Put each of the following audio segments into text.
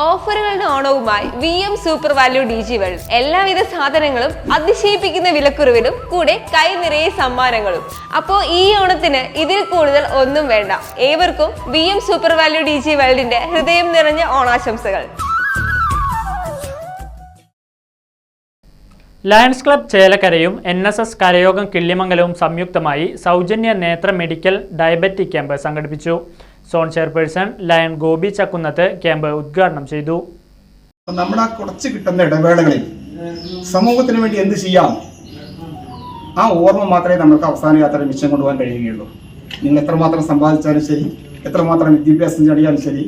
ഓഫറുകളുടെ ഓണവുമായി V M super value D G world. എല്ലാവിധ സാധനങ്ങളും അതിശയിപ്പിക്കുന്ന വിലക്കുറവിലും കൂടെ കൈ നിറയെ സമ്മാനങ്ങളും. അപ്പോ ഈ ഓണത്തിന് ഇതിൽ കൂടുതൽ ഒന്നും വേണ്ട. ഏവർക്കും V M super value D G വേൾഡിന്റെ ഹൃദയം നിറഞ്ഞ ഓണാശംസകൾ. ലയൺസ് ക്ലബ് ചേലക്കരയും എൻ എസ് എസ് കരയോഗം കിള്ളിമംഗലവും സംയുക്തമായി സൗജന്യ നേത്ര മെഡിക്കൽ ഡയബറ്റിക് ക്യാമ്പ് സംഘടിപ്പിച്ചു. Zone chairperson lion Gopi Chakkunnath camp ഉദ്ഘാടനം ചെയ്തു. നമ്മുടെ കുറച്ച് കിട്ടുന്ന ഇടവേളകളിൽ സമൂഹത്തിന് വേണ്ടി എന്ത് ചെയ്യാം? ആ ഓർമ്മ മാത്രമേ നമുക്ക് അവസാന യാത്ര മിച്ചം കൊണ്ടുപോകാൻ കഴിയുകയുള്ളൂ. നിങ്ങൾ എത്രമാത്രം സമ്പാദിച്ചാലും ശരി എത്രമാത്രം വിദ്യാഭ്യാസം ചടിയാലും ശരി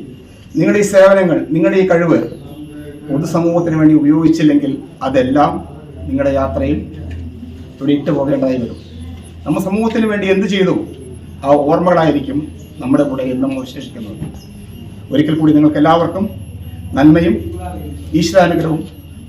നിങ്ങളുടെ ഈ സേവനങ്ങൾ നിങ്ങളുടെ ഈ കഴിവ് പൊതുസമൂഹത്തിന് വേണ്ടി ഉപയോഗിച്ചില്ലെങ്കിൽ അതെല്ലാം നിങ്ങളുടെ യാത്രയിൽ ഇവിടെ ഇട്ടുപോകേണ്ടതായി വരും. നമ്മൾ സമൂഹത്തിന് വേണ്ടി എന്ത് ചെയ്തു? ആ ഓർമ്മകളായിരിക്കും നമ്മുടെ കൂടെ എന്നും അവശേഷിക്കുന്നത്. ഒരിക്കൽ കൂടി നിങ്ങൾക്ക് എല്ലാവർക്കും നന്മയും ഈശ്വരാനുഗ്രഹവും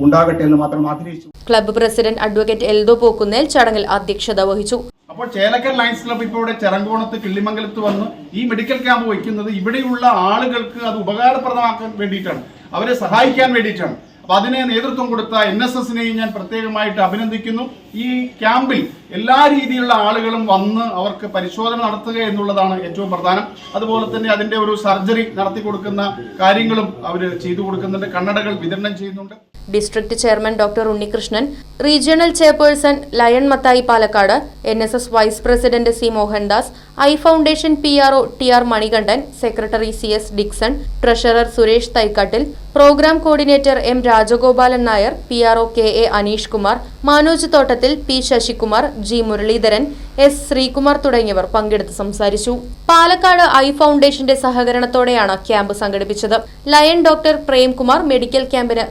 ഉണ്ടാകട്ടെ എന്ന് മാത്രം ആഗ്രഹിച്ചു. Club president advocate Eldho Pokkunnel ചടങ്ങിൽ അധ്യക്ഷത വഹിച്ചു. അപ്പോൾ ചേലക്കൽ ലയൻസ് ക്ലബ്ബ് ഇപ്പോൾ ഇവിടെ ചെറങ്കോണത്ത് കിള്ളിമംഗലത്ത് വന്ന് ഈ മെഡിക്കൽ ക്യാമ്പ് വയ്ക്കുന്നത് ഇവിടെയുള്ള ആളുകൾക്ക് അത് ഉപകാരപ്രദമാക്കാൻ വേണ്ടിയിട്ടാണ്. അവരെ സഹായിക്കാൻ വേണ്ടിയിട്ടാണ്. അപ്പൊ അതിനെ നേതൃത്വം കൊടുത്ത എൻ എസ് എസിനെയും ഞാൻ പ്രത്യേകമായിട്ട് അഭിനന്ദിക്കുന്നു. ഈ ക്യാമ്പിൽ എല്ലാ രീതിയിലുള്ള ആളുകളും വന്ന് അവർക്ക് പരിശോധന നടത്തുക എന്നുള്ളതാണ് ഏറ്റവും പ്രധാനം. അതുപോലെ തന്നെ അതിന്റെ ഒരു സർജറി നടത്തി കൊടുക്കുന്ന കാര്യങ്ങളും അവർ ചെയ്തു കൊടുക്കുന്നുണ്ട്. കണ്ണടകൾ വിതരണം ചെയ്യുന്നുണ്ട്. District chairman doctor Unnikrishnan regional chairperson lion Mathai Palakkad N S S vice president C Mohandas eye foundation P R O T R Manikandan secretary C S Dixon treasurer Suresh Thaikkattil programme coordinator M Rajagopalan Nair P R O K A Aneesh Kumar Manoj Thottathil P Sasikumar G Muraleedharan S Sreekumar തുടങ്ങിയവർ പങ്കെടുത്ത് സംസാരിച്ചു. Palakkad eye ഫൗണ്ടേഷന്റെ സഹകരണത്തോടെയാണ് camp സംഘടിപ്പിച്ചത്. Lion doctor Premkumar medical ക്യാമ്പിന്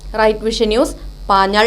right vision news Panjal